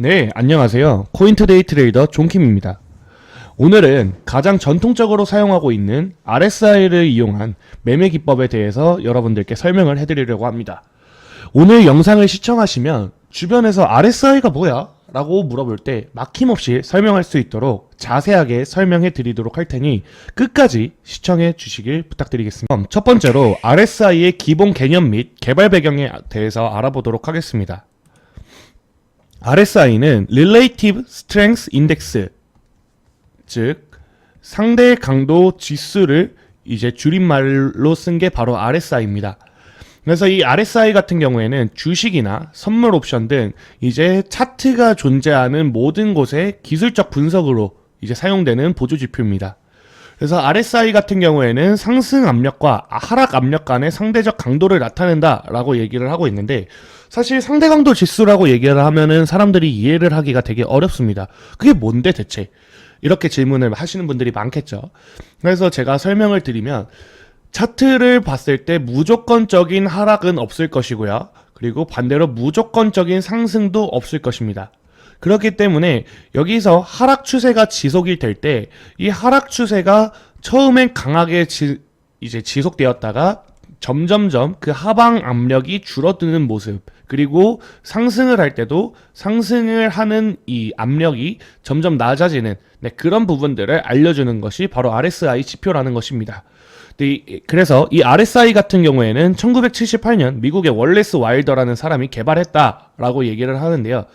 네, 안녕하세요. 코인투데이 트레이더 존킴입니다. 오늘은 가장 전통적으로 사용하고 있는 RSI를 이용한 매매 기법에 대해서 여러분들께 설명을 해드리려고 합니다. 오늘 영상을 시청하시면 주변에서 RSI가 뭐야? 라고 물어볼 때 막힘없이 설명할 수 있도록 자세하게 설명해 드리도록 할 테니 끝까지 시청해 주시길 부탁드리겠습니다. 첫 번째로 RSI의 기본 개념 및 개발 배경에 대해서 알아보도록 하겠습니다. RSI는 Relative Strength Index, 즉 상대 강도 지수를 이제 줄임말로 쓴 게 바로 RSI입니다. 그래서 이 RSI 같은 경우에는 주식이나 선물 옵션 등 이제 차트가 존재하는 모든 곳의 기술적 분석으로 이제 사용되는 보조 지표입니다. 그래서 RSI 같은 경우에는 상승 압력과 하락 압력 간의 상대적 강도를 나타낸다라고 얘기를 하고 있는데 사실 상대 강도 지수라고 얘기를 하면은 사람들이 이해를 하기가 되게 어렵습니다. 그게 뭔데 대체? 이렇게 질문을 하시는 분들이 많겠죠. 그래서 제가 설명을 드리면 차트를 봤을 때 무조건적인 하락은 없을 것이고요. 그리고 반대로 무조건적인 상승도 없을 것입니다. 그렇기 때문에 여기서 하락 추세가 지속이 될 때 이 하락 추세가 처음엔 강하게 지, 이제 지속되었다가 점점점 그 하방 압력이 줄어드는 모습 그리고 상승을 할 때도 상승을 하는 이 압력이 점점 낮아지는 네, 그런 부분들을 알려주는 것이 바로 RSI 지표라는 것입니다. 그래서 이 RSI 같은 경우에는 1978년 미국의 월레스 와일더라는 사람이 개발했다라고 얘기를 하는데요.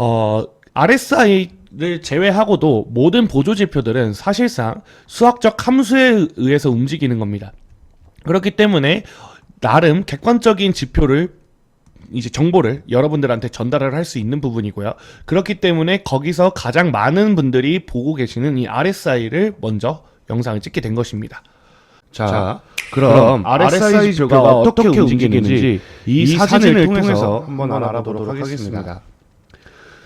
어, RSI를 제외하고도 모든 보조 지표들은 사실상 수학적 함수에 의해서 움직이는 겁니다. 그렇기 때문에 나름 객관적인 지표를 이제 정보를 여러분들한테 전달을 할 수 있는 부분이고요. 그렇기 때문에 거기서 가장 많은 분들이 보고 계시는 이 RSI를 먼저 영상을 찍게 된 것입니다. 자, 그럼 RSI 지표가 어떻게 움직이는지 이 사진을 통해서 한번 알아보도록 하겠습니다.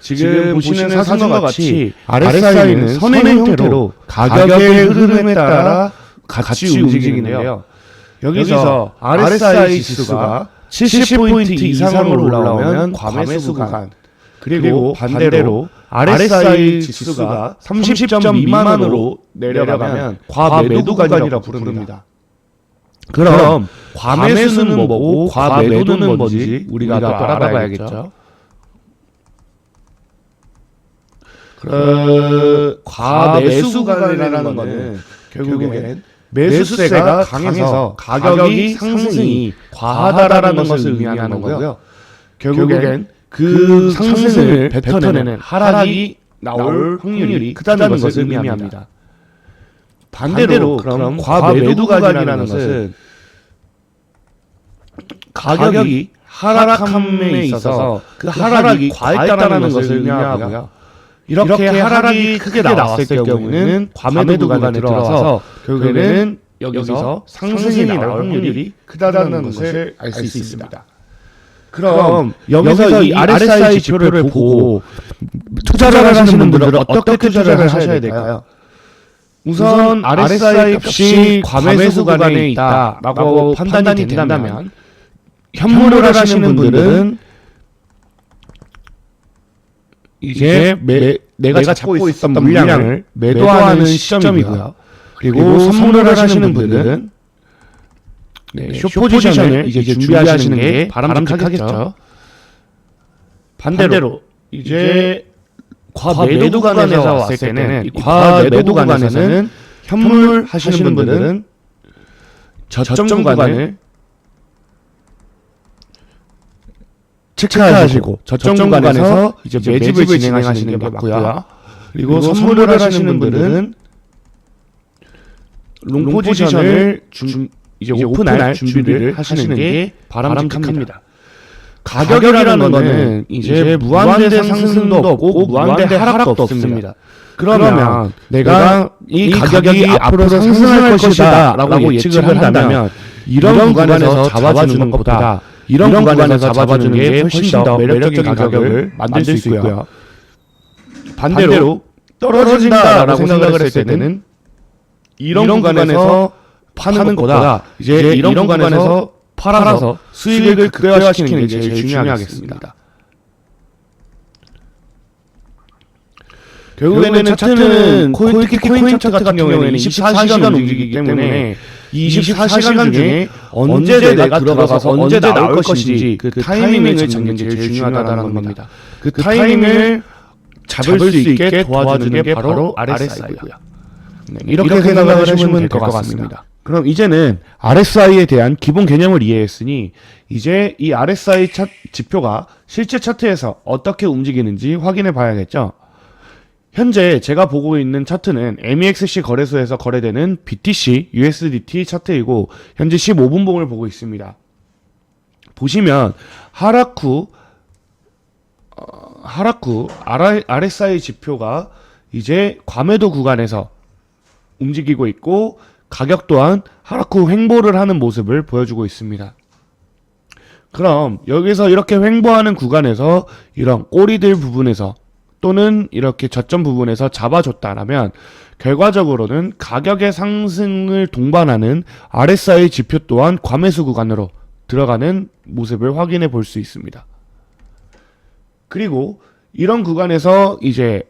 지금 보시는 사진과 같이 RSI는 선의 형태로 가격의 흐름에 따라 같이 움직이는데요. 여기서 RSI 지수가 70포인트 이상으로 올라오면 과매수 구간, 그리고 반대로 RSI 지수가 30점 미만으로 내려가면 과매도 구간이라 부릅니다. 그럼 과매수는 뭐고 과매도는 뭔지 우리가 또 알아봐야겠죠. 그 과매수 구간이라는 거는 결국엔 매수세가 강해서 가격이 상승이 과하다라는 것을 의미하는 거고요. 결국엔 그 상승을 뱉어내는 하락이 나올 확률이 크다는 것을 의미합니다. 반대로 그럼 과매도 구간이라는 것은 가격이 하락함에 있어서 그 하락이 과했다는 것을 의미하고요. 이렇게 하락이 크게 나왔을 경우에는 과매도 구간에 들어와서 결국에는 여기서 상승이 나올 확률이 크다는 것을 알 수 있습니다. 그럼 여기서 이 RSI 지표를 보고 투자를 하시는 분들은 어떻게 투자를 하셔야 될까요? 우선 RSI 값이 과매수 구간에 있다라고 판단이 된다면 현물을 하시는 분들은 이제 매, 내가 잡고 있었던 물량을 매도하는 시점이고요. 그리고 선물을 하시는 분들은 네, 쇼 포지션을 이제 준비하시는 게 바람직하겠죠. 반대로 이제 과매도 구간에서 왔을 때는 이 과매도 구간에서는 현물 하시는 분들은 저점 구간을 체크하시고 저점 구간에서 이제 매집을 진행하시는 게 맞고요. 그리고 선물을 하시는 분들은 롱 포지션을 준, 이제 오픈할 준비를 하시는 게 바람직합니다. 가격이라는 거는 이제 무한대 상승도 없고 무한대 하락도 없습니다. 그러면 내가 이 가격이 앞으로 상승할 것이다 라고 예측을 한다면 이런 구간에서 잡아주는 것보다 이런 구간에서 잡아주는 게 훨씬 더 매력적인 가격을 만들 수 있고요. 반대로 떨어진다라고 생각을 했을 때는 이런 구간에서 파는 것보다 이제 이런 구간에서 팔아서 수익을 극대화시키는 게 제일 중요하겠습니다. 결국에는 차트는 코인, 특히 코인 차트 같은 경우에는 24시간 움직이기 때문에 24시간 중에 언제 내가 들어가서 언제 나올 것인지 그 타이밍을 잡는 게 제일 중요하다는 겁니다. 그 타이밍을 잡을 수 있게 도와주는 게 바로 RSI고요. 네, 이렇게 생각을 하시면 될 것 같습니다. 그럼 이제는 RSI에 대한 기본 개념을 이해했으니 이제 이 RSI 차, 지표가 실제 차트에서 어떻게 움직이는지 확인해 봐야겠죠. 현재 제가 보고 있는 차트는 MEXC 거래소에서 거래되는 BTC, USDT 차트이고 현재 15분봉을 보고 있습니다. 보시면 하락 후 어, 하락 후 RSI 지표가 이제 과매도 구간에서 움직이고 있고 가격 또한 하락 후 횡보를 하는 모습을 보여주고 있습니다. 그럼 여기서 이렇게 횡보하는 구간에서 이런 꼬리들 부분에서 또는 이렇게 저점 부분에서 잡아줬다라면 결과적으로는 가격의 상승을 동반하는 RSI 지표 또한 과매수 구간으로 들어가는 모습을 확인해 볼 수 있습니다. 그리고 이런 구간에서 이제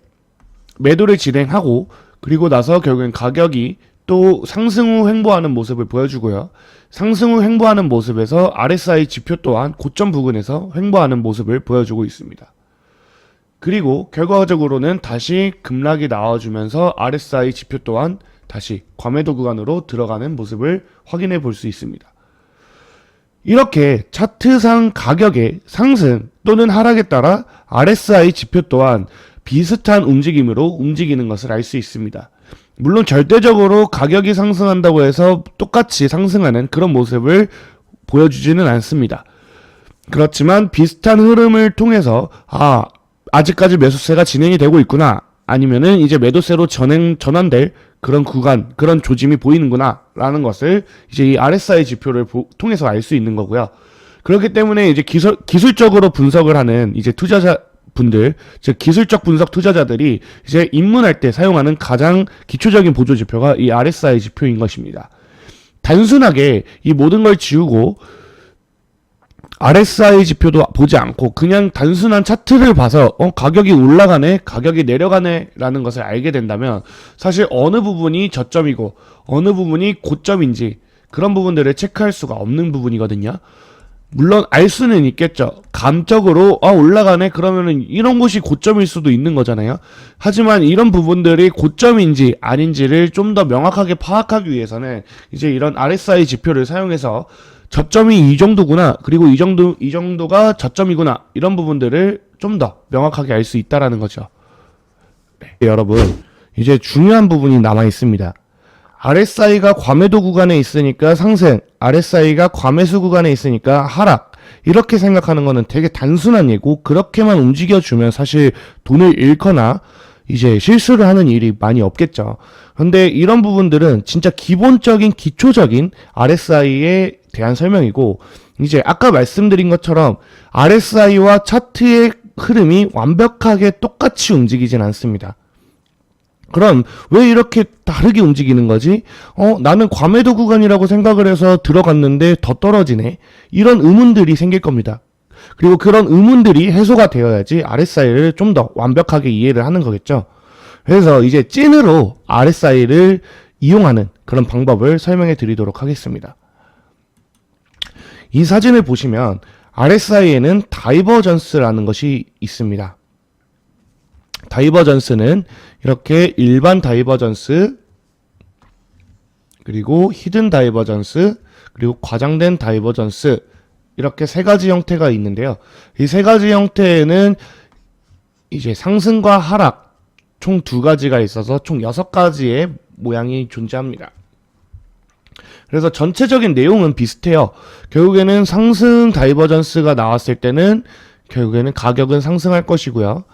매도를 진행하고 그리고 나서 결국엔 가격이 또 상승 후 횡보하는 모습을 보여주고요. 상승 후 횡보하는 모습에서 RSI 지표 또한 고점 부근에서 횡보하는 모습을 보여주고 있습니다. 그리고 결과적으로는 다시 급락이 나와주면서 RSI 지표 또한 다시 과매도 구간으로 들어가는 모습을 확인해 볼 수 있습니다. 이렇게 차트상 가격의 상승 또는 하락에 따라 RSI 지표 또한 비슷한 움직임으로 움직이는 것을 알 수 있습니다. 물론 절대적으로 가격이 상승한다고 해서 똑같이 상승하는 그런 모습을 보여주지는 않습니다. 그렇지만 비슷한 흐름을 통해서 아 아직까지 매수세가 진행이 되고 있구나 아니면은 이제 매도세로 전행 전환될 그런 구간 그런 조짐이 보이는구나 라는 것을 이제 이 RSI 지표를 보, 통해서 알 수 있는 거고요. 그렇기 때문에 이제 기술 기술적으로 분석을 하는 이제 투자자 분들, 즉 기술적 분석 투자자들이 이제 입문할 때 사용하는 가장 기초적인 보조 지표가 이 RSI 지표인 것입니다. 단순하게 이 모든 걸 지우고 RSI 지표도 보지 않고 그냥 단순한 차트를 봐서 어 가격이 올라가네, 가격이 내려가네라는 것을 알게 된다면 사실 어느 부분이 저점이고 어느 부분이 고점인지 그런 부분들을 체크할 수가 없는 부분이거든요. 물론 알 수는 있겠죠. 감적으로 아 올라가네 그러면은 이런 곳이 고점일 수도 있는 거잖아요. 하지만 이런 부분들이 고점인지 아닌지를 좀 더 명확하게 파악하기 위해서는 이제 이런 RSI 지표를 사용해서 저점이 이 정도구나 그리고 이 정도 이 정도가 저점이구나 이런 부분들을 좀 더 명확하게 알 수 있다라는 거죠. 네, 여러분 이제 중요한 부분이 남아 있습니다. RSI가 과매도 구간에 있으니까 상승, RSI가 과매수 구간에 있으니까 하락. 이렇게 생각하는 거는 되게 단순한 예고, 그렇게만 움직여주면 사실 돈을 잃거나 이제 실수를 하는 일이 많이 없겠죠. 근데 이런 부분들은 진짜 기본적인 기초적인 RSI에 대한 설명이고, 이제 아까 말씀드린 것처럼 RSI와 차트의 흐름이 완벽하게 똑같이 움직이진 않습니다. 그럼 왜 이렇게 다르게 움직이는 거지? 어, 나는 과매도 구간이라고 생각을 해서 들어갔는데 더 떨어지네. 이런 의문들이 생길 겁니다. 그리고 그런 의문들이 해소가 되어야지 RSI를 좀 더 완벽하게 이해를 하는 거겠죠. 그래서 이제 찐으로 RSI를 이용하는 그런 방법을 설명해 드리도록 하겠습니다. 이 사진을 보시면 RSI에는 다이버전스라는 것이 있습니다. 다이버전스는 이렇게 일반 다이버전스 그리고 히든 다이버전스 그리고 과장된 다이버전스 이렇게 세 가지 형태가 있는데요. 이 세 가지 형태에는 이제 상승과 하락 총 두 가지가 있어서 총 여섯 가지의 모양이 존재합니다. 그래서 전체적인 내용은 비슷해요. 결국에는 상승 다이버전스가 나왔을 때는 결국에는 가격은 상승할 것이고요.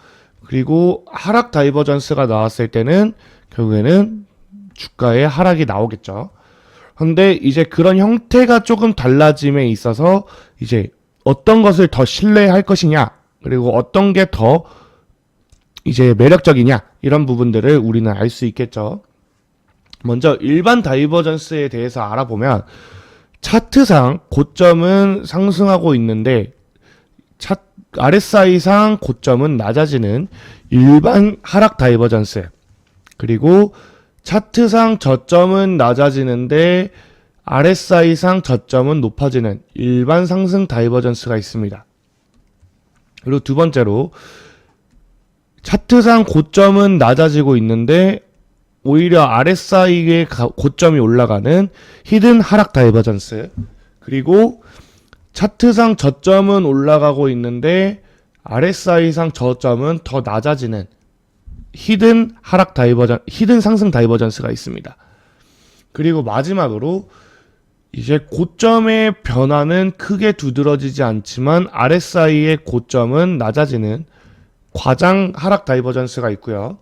그리고 하락 다이버전스가 나왔을 때는 결국에는 주가의 하락이 나오겠죠. 근데 이제 그런 형태가 조금 달라짐에 있어서 이제 어떤 것을 더 신뢰할 것이냐, 그리고 어떤 게 더 이제 매력적이냐, 이런 부분들을 우리는 알 수 있겠죠. 먼저 일반 다이버전스에 대해서 알아보면 차트상 고점은 상승하고 있는데 차, RSI상 고점은 낮아지는 일반 하락 다이버전스. 그리고 차트상 저점은 낮아지는데 RSI상 저점은 높아지는 일반 상승 다이버전스가 있습니다. 그리고 두 번째로 차트상 고점은 낮아지고 있는데 오히려 RSI의 가- 고점이 올라가는 히든 하락 다이버전스. 그리고 차트상 저점은 올라가고 있는데 RSI상 저점은 더 낮아지는 히든 하락 다이버전 히든 상승 다이버전스가 있습니다. 그리고 마지막으로 이제 고점의 변화는 크게 두드러지지 않지만 RSI의 고점은 낮아지는 과장 하락 다이버전스가 있고요.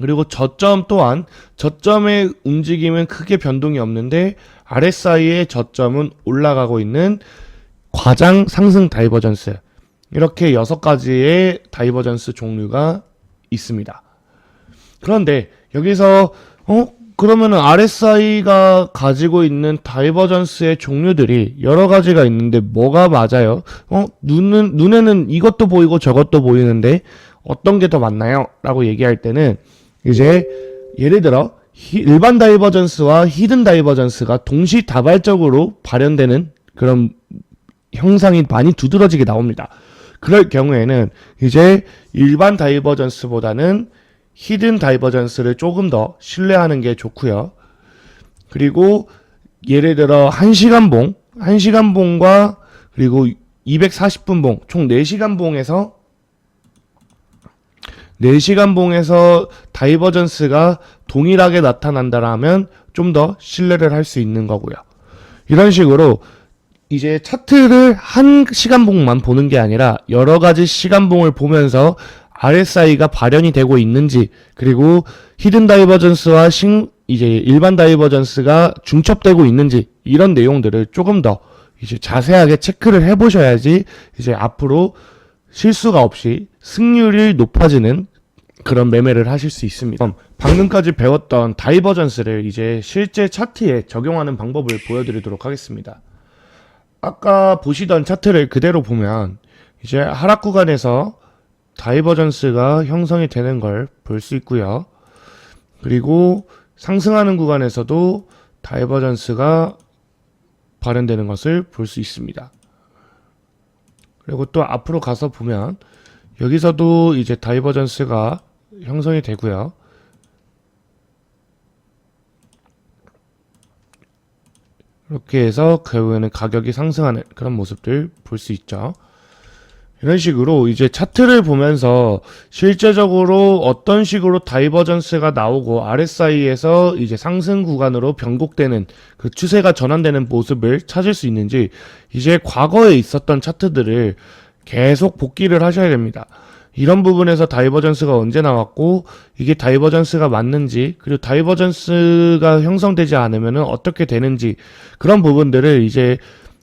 그리고 저점 또한 저점의 움직임은 크게 변동이 없는데 RSI의 저점은 올라가고 있는 과장 상승 다이버전스 이렇게 여섯 가지의 다이버전스 종류가 있습니다. 그런데 여기서 어 그러면은 RSI가 가지고 있는 다이버전스의 종류들이 여러 가지가 있는데 뭐가 맞아요? 어 눈은 눈에는 이것도 보이고 저것도 보이는데 어떤 게 더 맞나요? 라고 얘기할 때는 이제 예를 들어 히- 일반 다이버전스와 히든 다이버전스가 동시다발적으로 발현되는 그런 형상이 많이 두드러지게 나옵니다. 그럴 경우에는 이제 일반 다이버전스보다는 히든 다이버전스를 조금 더 신뢰하는 게 좋고요. 그리고 예를 들어 1시간 봉, 1시간 봉과 그리고 240분 봉, 총 4시간 봉에서 4시간 봉에서 다이버전스가 동일하게 나타난다라면 좀 더 신뢰를 할 수 있는 거고요. 이런 식으로 이제 차트를 한 시간봉만 보는 게 아니라 여러 가지 시간봉을 보면서 RSI가 발현이 되고 있는지 그리고 히든 다이버전스와 신 이제 일반 다이버전스가 중첩되고 있는지 이런 내용들을 조금 더 이제 자세하게 체크를 해보셔야지 이제 앞으로 실수가 없이 승률이 높아지는 그런 매매를 하실 수 있습니다. 방금까지 배웠던 다이버전스를 이제 실제 차트에 적용하는 방법을 보여드리도록 하겠습니다. 아까 보시던 차트를 그대로 보면 이제 하락 구간에서 다이버전스가 형성이 되는 걸 볼 수 있고요. 그리고 상승하는 구간에서도 다이버전스가 발현되는 것을 볼 수 있습니다. 그리고 또 앞으로 가서 보면 여기서도 이제 다이버전스가 형성이 되고요. 이렇게 해서 결국에는 가격이 상승하는 그런 모습들 볼 수 있죠. 이런 식으로 이제 차트를 보면서 실제적으로 어떤 식으로 다이버전스가 나오고 RSI에서 이제 상승 구간으로 변곡되는 그 추세가 전환되는 모습을 찾을 수 있는지 이제 과거에 있었던 차트들을 계속 복기를 하셔야 됩니다. 이런 부분에서 다이버전스가 언제 나왔고 이게 다이버전스가 맞는지 그리고 다이버전스가 형성되지 않으면 어떻게 되는지 그런 부분들을 이제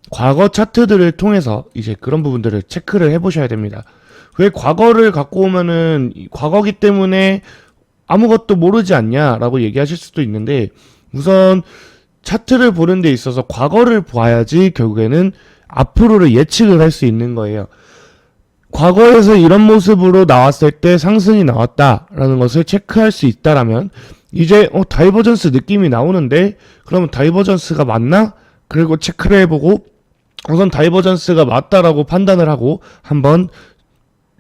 과거 차트들을 통해서 이제 그런 부분들을 체크를 해보셔야 됩니다. 왜 과거를 갖고 오면은 이 과거기 때문에 아무것도 모르지 않냐라고 얘기하실 수도 있는데 우선 차트를 보는 데 있어서 과거를 봐야지 결국에는 앞으로를 예측을 할 수 있는 거예요. 과거에서 이런 모습으로 나왔을 때 상승이 나왔다라는 것을 체크할 수 있다라면 이제 어 다이버전스 느낌이 나오는데 그러면 다이버전스가 맞나? 그리고 체크를 해보고 우선 다이버전스가 맞다라고 판단을 하고 한번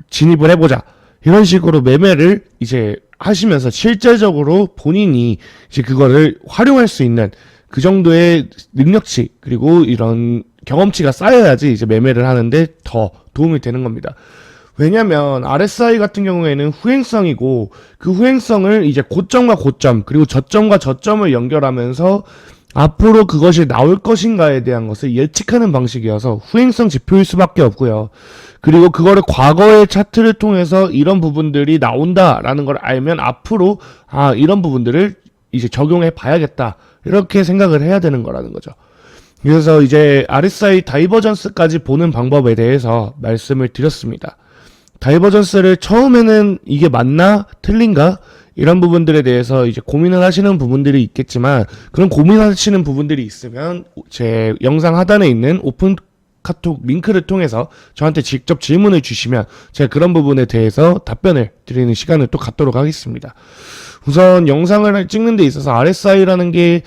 진입을 해보자 이런 식으로 매매를 이제 하시면서 실제적으로 본인이 이제 그거를 활용할 수 있는 그 정도의 능력치 그리고 이런 경험치가 쌓여야지 이제 매매를 하는데 더 도움이 되는 겁니다. 왜냐면 RSI 같은 경우에는 후행성이고 그 후행성을 이제 고점과 고점 그리고 저점과 저점을 연결하면서 앞으로 그것이 나올 것인가에 대한 것을 예측하는 방식이어서 후행성 지표일 수밖에 없고요. 그리고 그거를 과거의 차트를 통해서 이런 부분들이 나온다라는 걸 알면 앞으로 아 이런 부분들을 이제 적용해 봐야겠다 이렇게 생각을 해야 되는 거라는 거죠. 그래서 이제 RSI 다이버전스까지 보는 방법에 대해서 말씀을 드렸습니다. 다이버전스를 처음에는 이게 맞나 틀린가 이런 부분들에 대해서 이제 고민을 하시는 부분들이 있겠지만 그런 고민하시는 부분들이 있으면 제 영상 하단에 있는 오픈 카톡 링크를 통해서 저한테 직접 질문을 주시면 제가 그런 부분에 대해서 답변을 드리는 시간을 또 갖도록 하겠습니다. 우선 영상을 찍는 데 있어서 RSI라는 게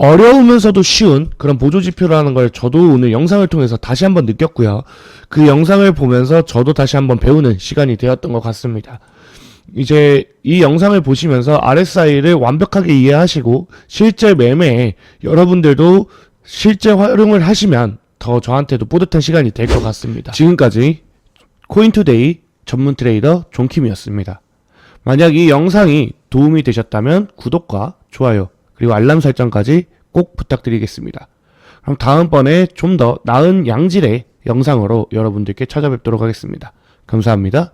어려우면서도 쉬운 그런 보조 지표라는 걸 저도 오늘 영상을 통해서 다시 한번 느꼈고요. 그 영상을 보면서 저도 다시 한번 배우는 시간이 되었던 것 같습니다. 이제 이 영상을 보시면서 RSI를 완벽하게 이해하시고 실제 매매에 여러분들도 실제 활용을 하시면 더 저한테도 뿌듯한 시간이 될 것 같습니다. 지금까지 코인투데이 전문 트레이더 존킴이었습니다. 만약 이 영상이 도움이 되셨다면 구독과 좋아요 그리고 알람 설정까지 꼭 부탁드리겠습니다. 그럼 다음번에 좀 더 나은 양질의 영상으로 여러분들께 찾아뵙도록 하겠습니다. 감사합니다.